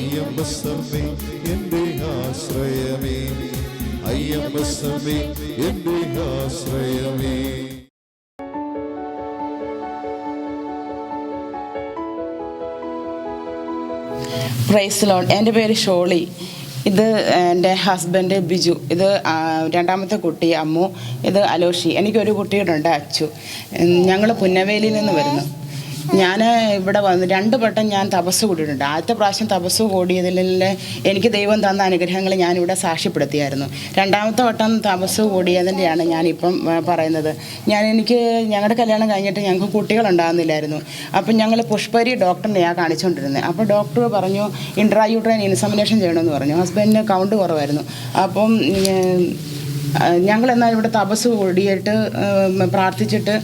അയ്യമ്പസമ്മേ എന്റെ ആശ്രയമേ. അയ്യമ്പസമ്മേ എന്റെ ആശ്രയമേ. Price loan എന്റെ പേര് ഷോളി. ഇത് എന്റെ ഹസ്ബൻഡ് ബിജു. ഇത് രണ്ടാമത്തെ കുട്ടി അമ്മു. ഇത് അലോഷി. എനിക്കൊരു കുട്ടിയുണ്ട് അച്ചു. ഞങ്ങൾ പുന്നവേലിയിൽ നിന്ന് വരുന്നു. ഞാൻ ഇവിടെ വന്ന് രണ്ട് വട്ടം ഞാൻ തപസ് കൂടിയിട്ടുണ്ട്. ആദ്യത്തെ പ്രാവശ്യം തപസ് കൂടിയതിൽ എനിക്ക് ദൈവം തന്ന അനുഗ്രഹങ്ങൾ ഇവിടെ സാക്ഷ്യപ്പെടുത്തിയായിരുന്നു. രണ്ടാമത്തെ വട്ടം തപസ് കൂടിയതിന്റെയാണ് ഞാനിപ്പം പറയുന്നത്. ഞാൻ എനിക്ക് ഞങ്ങളുടെ കല്യാണം കഴിഞ്ഞിട്ട് ഞങ്ങൾക്ക് കുട്ടികളുണ്ടാകുന്നില്ലായിരുന്നു അപ്പം ഞങ്ങൾ പുഷ്പരി ഡോക്ടറിനെയാണ് കാണിച്ചുകൊണ്ടിരുന്നത് അപ്പോൾ ഡോക്ടർ പറഞ്ഞു ഇൻട്രായൂട്രൈൻ ഇൻസമിനേഷൻ ചെയ്യണമെന്ന് പറഞ്ഞു. ഹസ്ബൻഡിന് കൗണ്ട് കുറവായിരുന്നു. അപ്പം ഞങ്ങൾ എന്നാൽ ഇവിടെ തപസ് കൂടിയിട്ട് പ്രാർത്ഥിച്ചിട്ട്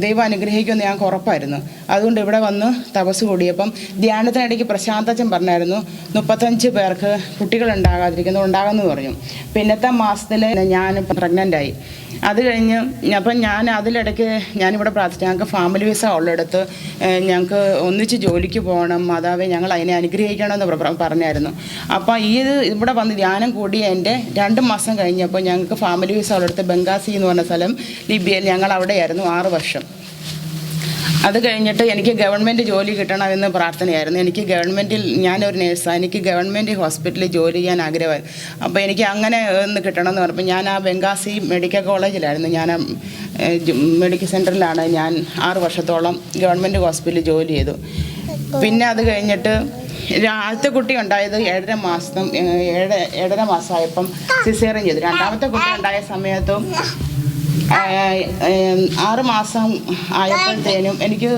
ദൈവം അനുഗ്രഹിക്കുമെന്ന് ഞങ്ങൾക്ക് ഉറപ്പായിരുന്നു. അതുകൊണ്ട് ഇവിടെ വന്ന് തപസ് കൂടിയപ്പം ധ്യാനത്തിനിടയ്ക്ക് പ്രശാന്തച്ചൻ പറഞ്ഞായിരുന്നു മുപ്പത്തഞ്ച് പേർക്ക് കുട്ടികൾ ഉണ്ടാകാതിരിക്കുന്നു ഉണ്ടാകുമെന്ന് പറഞ്ഞു. പിന്നത്തെ മാസത്തിൽ ഞാൻ പ്രഗ്നന്റ് ആയി. അത് കഴിഞ്ഞ് അപ്പം ഞാൻ അതിലിടയ്ക്ക് ഞാനിവിടെ പ്രാർത്ഥിച്ചു ഞങ്ങൾക്ക് ഫാമിലി വിസ ഉള്ളിടത്ത് ഞങ്ങൾക്ക് ഒന്നിച്ച് ജോലിക്ക് പോകണം മാതാവെ ഞങ്ങൾ അതിനെ അനുഗ്രഹിക്കണമെന്ന് പറഞ്ഞായിരുന്നു. അപ്പോൾ ഈ ഇവിടെ വന്ന് ധ്യാനം കൂടി എന്റെ രണ്ട് മാസം കഴിഞ്ഞപ്പോൾ ഞങ്ങൾക്ക് ഫാമിലി വിസ ഉള്ളിടത്ത് ബംഗാസി എന്ന് പറഞ്ഞ സ്ഥലം ലിബിയയിൽ ഞങ്ങൾ അവിടെയായിരുന്നു ആറ് വർഷം. അത് കഴിഞ്ഞിട്ട് എനിക്ക് ഗവൺമെന്റ് ജോലി കിട്ടണമെന്ന് പ്രാർത്ഥനയായിരുന്നു. എനിക്ക് ഗവൺമെന്റിൽ ഞാനൊരു നേഴ്സാണ് എനിക്ക് ഗവൺമെന്റ് ഹോസ്പിറ്റലിൽ ജോലി ചെയ്യാൻ ആഗ്രഹമായിരുന്നു അപ്പോൾ എനിക്ക് അങ്ങനെ ഒന്ന് കിട്ടണമെന്ന് പറഞ്ഞപ്പോൾ ഞാൻ ആ ബംഗാസി മെഡിക്കൽ കോളേജിലായിരുന്നു. ഞാൻ മെഡിക്കൽ സെന്ററിലാണ് ഞാൻ ആറ് വർഷത്തോളം ഗവൺമെന്റ് ഹോസ്പിറ്റലിൽ ജോലി ചെയ്തു. പിന്നെ അത് കഴിഞ്ഞിട്ട് ആദ്യത്തെ കുട്ടി ഉണ്ടായത് ഏഴര മാസം ഏഴര ഏഴര മാസമായപ്പം സിസേറിയൻ ചെയ്തു. രണ്ടാമത്തെ കുട്ടി ഉണ്ടായ സമയത്തും ആറ് മാസം ആയപ്പോഴത്തേനും എനിക്ക്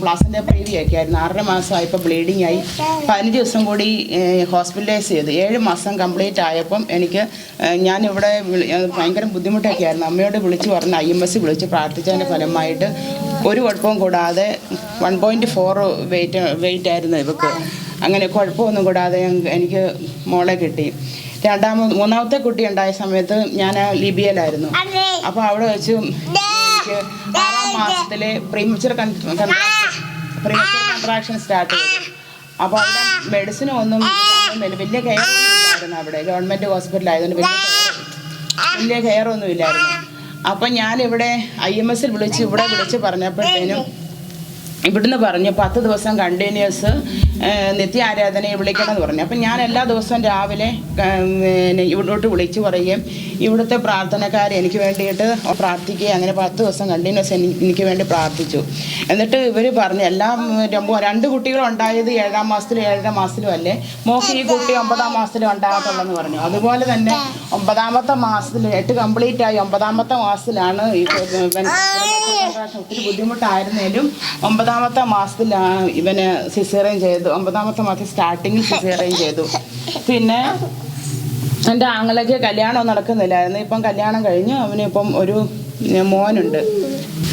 പ്ലാസിന്റെ പ്രീവിയൊക്കെ ആയിരുന്നു ആറര മാസം ആയപ്പോൾ ബ്ലീഡിങ് ആയി. പതിനഞ്ച് ദിവസം കൂടി ഹോസ്പിറ്റലൈസ് ചെയ്തു. ഏഴ് മാസം കംപ്ലീറ്റ് ആയപ്പം എനിക്ക് ഞാനിവിടെ ഭയങ്കര ബുദ്ധിമുട്ടൊക്കെ ആയിരുന്നു അമ്മയോട് വിളിച്ച് പറഞ്ഞ് ഐ എം എസ് വിളിച്ച് പ്രാർത്ഥിച്ചതിന്റെ ഫലമായിട്ട് ഒരു കുഴപ്പവും കൂടാതെ one point four weight weight ആയിരുന്നു ഇവക്ക്. അങ്ങനെ കുഴപ്പമൊന്നും കൂടാതെ എനിക്ക് മോളെ കിട്ടി. രണ്ടാമത് മൂന്നാമത്തെ കുട്ടി ഉണ്ടായ സമയത്ത് ഞാൻ ലിബിയയിലായിരുന്നു. അപ്പോൾ അവിടെ വെച്ച് എനിക്ക് ആറാം മാസത്തിലെ പ്രീമച്ചർ പ്രീമച്ചർ കൺട്രാക്ഷൻ സ്റ്റാർട്ട് ചെയ്തു. അപ്പോൾ അവിടെ മെഡിസിനും ഒന്നും. വലിയ കെയർ ഒന്നും ഇല്ലായിരുന്നു അവിടെ. ഗവൺമെന്റ് ഹോസ്പിറ്റൽ ആയതുകൊണ്ട് വലിയ വലിയ കെയർ ഒന്നും ഇല്ലായിരുന്നു. അപ്പം ഞാനിവിടെ ഐ എം എസിൽ വിളിച്ച് ഇവിടെ വിളിച്ച് പറഞ്ഞപ്പോഴത്തേനും ഇവിടുന്ന് പറഞ്ഞു പത്ത് ദിവസം കണ്ടിന്യൂസ് നിത്യ ആരാധനയെ വിളിക്കണം എന്ന് പറഞ്ഞു. അപ്പം ഞാൻ എല്ലാ ദിവസവും രാവിലെ ഇവിടോട്ട് വിളിച്ചു പറയുകയും ഇവിടുത്തെ പ്രാർത്ഥനക്കാർ എനിക്ക് വേണ്ടിയിട്ട് പ്രാർത്ഥിക്കുകയും അങ്ങനെ പത്ത് ദിവസം കണ്ടിന്യൂസ് എനിക്ക് വേണ്ടി പ്രാർത്ഥിച്ചു. എന്നിട്ട് ഇവർ പറഞ്ഞു എല്ലാം രണ്ട് കുട്ടികളുണ്ടായത് ഏഴാം മാസത്തിലും ഏഴര മാസത്തിലും അല്ലേ? മോക്ക് ഈ കുട്ടി ഒമ്പതാം മാസത്തിലും ഉണ്ടാകത്തുള്ളെന്ന് പറഞ്ഞു. അതുപോലെ തന്നെ ഒമ്പതാമത്തെ മാസത്തിൽ എട്ട് കംപ്ലീറ്റ് ആയി ഒമ്പതാമത്തെ മാസത്തിലാണ് ഈ ഒത്തിരി ബുദ്ധിമുട്ടായിരുന്നേലും ഒമ്പതാമത്തെ മാസത്തിലാണ് ഇവന് സിസേറിയൻ ചെയ്തു ഒമ്പതാമത്തെ മാസം സ്റ്റാർട്ടിങ്ങിൽ സിസേറിയൻ ചെയ്തു. പിന്നെ എന്റെ ആങ്ങളയ്ക്ക് കല്യാണം നടക്കുന്നില്ലായിരുന്നു. ഇപ്പം കല്യാണം കഴിഞ്ഞ് അവന് ഇപ്പം ഒരു മോനുണ്ട്.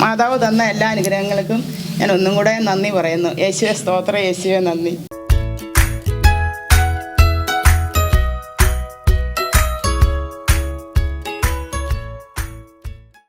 മാതാവ് തന്ന എല്ലാ അനുഗ്രഹങ്ങൾക്കും ഞാൻ ഒന്നും കൂടെ നന്ദി പറയുന്നു. യേശുവെ സ്തോത്ര യേശുവെ നന്ദി.